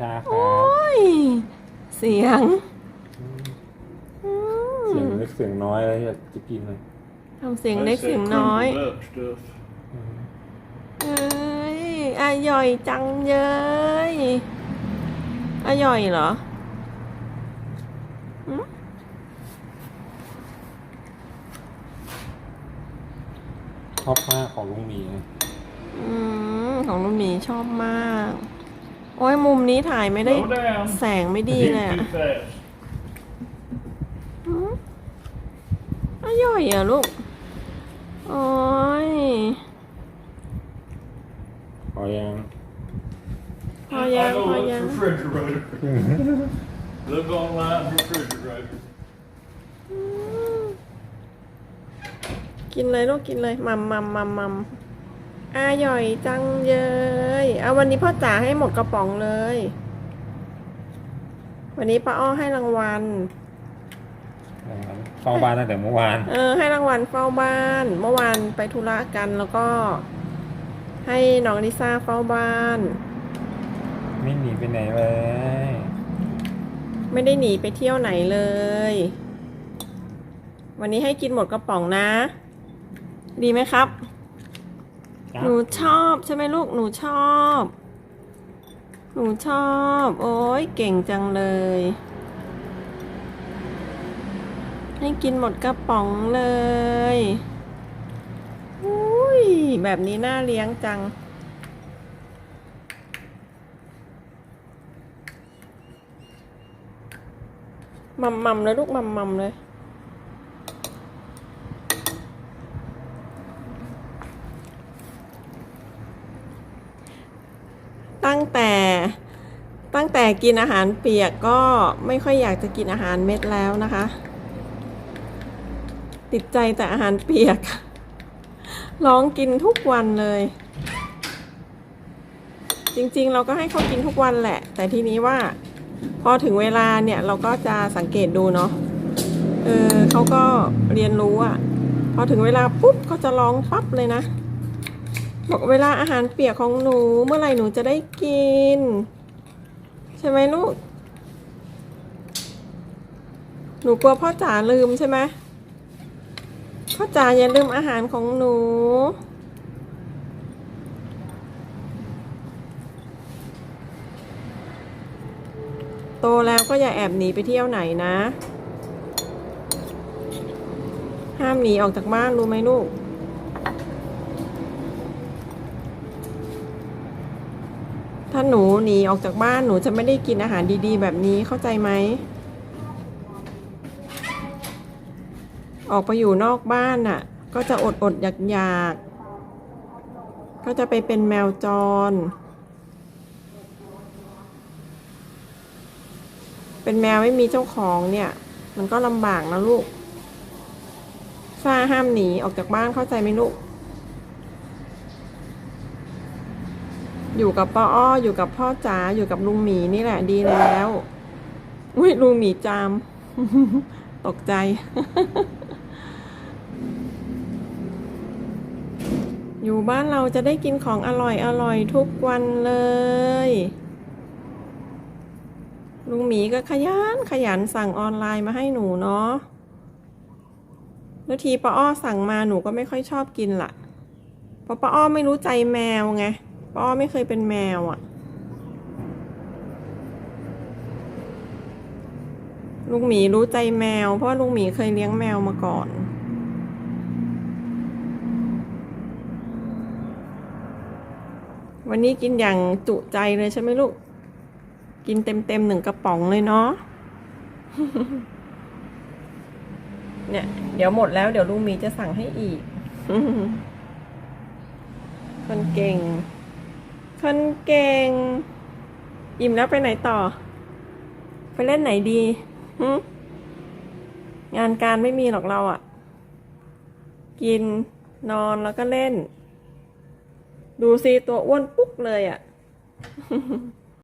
ช้าๆคโอรับ้ยเสียงอืมเสียงเล็กเสียงน้อยแล้วอยากจะกินเลยทำเสียงเล็กเสียงน้อย crumbled up stuff. เอ้ยอร่อยจังเลยอร่อยเหรอชอบมากของลุงหมีนะอืมของลุงหมีชอบมาก โอ้ยมุมนี้ถ่ายไม่ได้ Slow down. แสงไม่ดีเลย Too อะ fast. อืมอร่อยอะลูก โอ้ย พอยัง พอยัง I พอ know ยัง it's refrigerator. Look online, refrigerator. อืมกินเลยลูกกินเลยมัมมัมมัมมัม อร่อยจังเลยเอาวันนี้พ่อจ๋าให้หมดกระป๋องเลย วันนี้ป้าอ้อให้รางวัลเฝ้าบ้านตั้งแต่เมื่อวาน เออ ให้รางวัลเฝ้าบ้าน เมื่อวานไปธุระกันแล้วก็ ให้น้องลิซ่าเฝ้าบ้าน ไม่หนีไปไหนเลย ไม่ได้หนีไปเที่ยวไหนเลย วันนี้ให้กินหมดกระป๋องนะ ดีไหมครับ หนูชอบใช่ไหมลูกหนูชอบ หนูชอบ โอ้ยเก่งจังเลย ให้กินหมดกระป๋องเลยอุ้ยแบบนี้น่าเลี้ยงจังมัมมัมเลยลูกมัมมัมเลย ตั้งแต่ตั้งแต่กินอาหารเปียกก็ไม่ค่อยอยากจะกินอาหารเม็ดแล้วนะคะ ติดใจแต่อาหารเปียก ร้องกินทุกวันเลย จริงๆเราก็ให้เขากินทุกวันแหละ แต่ทีนี้ว่า พอถึงเวลาเนี่ยเราก็จะสังเกตดูเนาะเออเขาก็เรียนรู้อะพอถึงเวลาปุ๊บก็จะร้องปั๊บเลยนะ บอกเวลาอาหารเปียกของหนูเมื่อไหร่หนูจะได้กิน ใช่ไหมลูก หนูกลัวพ่อจ๋าลืมใช่ไหมพ่อจ๋าอย่าลืมอาหารของหนูโตแล้วก็อย่าแอบหนีไปเที่ยวไหนนะ ห้ามหนีออกจากบ้านรู้ไหมลูก ถ้าหนูหนีออกจากบ้านหนูจะไม่ได้กินอาหารดีๆ แบบนี้เข้าใจไหม ออกไปอยู่นอกบ้านน่ะ ก็จะอดอดอยากอยากๆก็จะไปเป็นแมวจร เป็นแมวไม่มีเจ้าของเนี่ย มันก็ลำบากนะลูกซ่าห้ามหนีออกจากบ้านเข้าใจไหมลูก อยู่กับป้าอ้ออยู่กับพ่อจ๋าอยู่กับลุงหมีนี่แหละดีแล้วอุ้ยลุงหมีจาม ตกใจ อยู่บ้านเราจะได้กินของอร่อยอร่อยทุกวันเลย ลุงหมีก็ขยันขยันสั่งออนไลน์มาให้หนูเนาะแล้วทีป้าอ้อสั่งมาหนูก็ไม่ค่อยชอบกินละเพราะป้าอ้อไม่รู้ใจแมวไง ป้าอ้อไม่เคยเป็นแมวอะ่ะ ลุงหมีรู้ใจแมว เพราะลุงหมีเคยเลี้ยงแมวมาก่อนวันนี้กินอย่างจุใจเลยใช่ไหมลูก กินเต็มเต็มหนึ่งกระป๋องเลยเนาะ เนี่ย เดี๋ยวหมดแล้วเดี๋ยวลุงหมีจะสั่งให้อีก คนเก่ง คนเก่ง อิ่มแล้วไปไหนต่อ ไปเล่นไหนดีหงานการไม่มีหรอกเราอะ่ะ กินนอนแล้วก็เล่น ดูสิตัวอ้วนปุ๊กเลยอะ่ะ